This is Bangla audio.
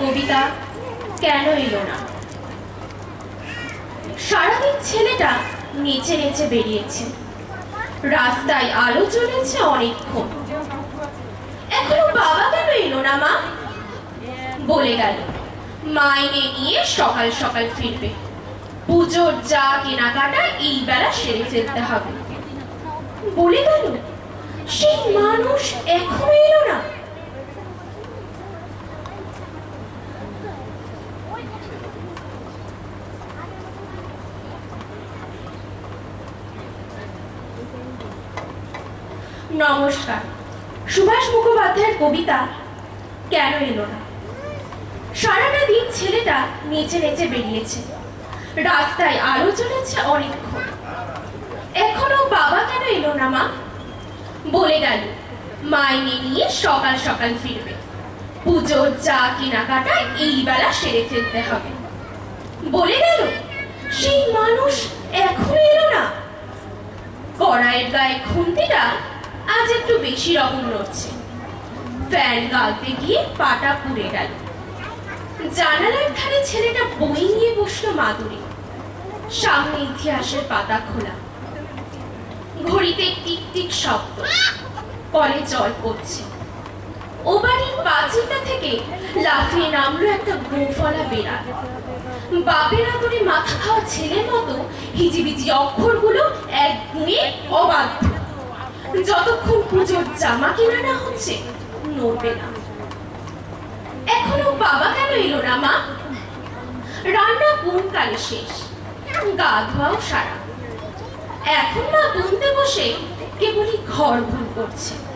কবিতা কেন এলো না? সারাদিন ছেলেটা নেচে নেচে বেরিয়েছে। রাস্তায় আলো জ্বলেছে অনেকক্ষণ। এখনও বাবা কেন এলো না, মা? বলে গেল, মাইনে নিয়ে সকাল সকাল ফিরবে। পুজোর যা কেনাকাটা এই বেলা সেরে ফেলতে হবে। বলে গেল, সেই মানুষ এখনও এলো না নমস্কার। সুভাষ মুখোপাধ্যায়ের কবিতা কেন এলো না? সারাটা দিন ছেলেটা নেচে নেচে বেরিয়েছে। রাস্তায় আলো জ্বলেছে অনেকক্ষণ। এখনও বাবা কেন এলো না, মা? বলে গেল, মাইনে নিয়ে সকাল সকাল ফিরবে। পুজোর যা কেনাকাটা এই বেলা সেরে ফেলতে হবে। বলে গেল, সেই মানুষ এখনও এলো না। কড়াইয়ের গায়ে খুন্তিটা আজ একটু বেশি রকম নড়ছে ফ্যান গালতে গিয়ে পাটা পুড়ে গেল। জানালার ধারে ছেলেটা বই নিয়ে বসল মাদুরে। সামনে ইতিহাসের পাতা খোলা। ঘড়িতে টিক টিক শব্দ। কলে জল পড়ছে। ও বাড়ির পাঁচিলটা থেকে লাফিয়ে নামলো একটা গোফলা বেড়াল। বাপের আদরে মাথা খাওয়া ছেলের মতো হিজিবিজি অক্ষরগুলো এক গুঁয়ে অবাধ্য। যতক্ষণ পুজোর জামা কেনা না হচ্ছে, নড়বে না। এখনও বাবা কেন এলো না, মা? রান্না কোন কালে শেষ? গা ধোয়াও সারা। এখন মা বুনতে বসে কেবলই ঘর ভুল করছে।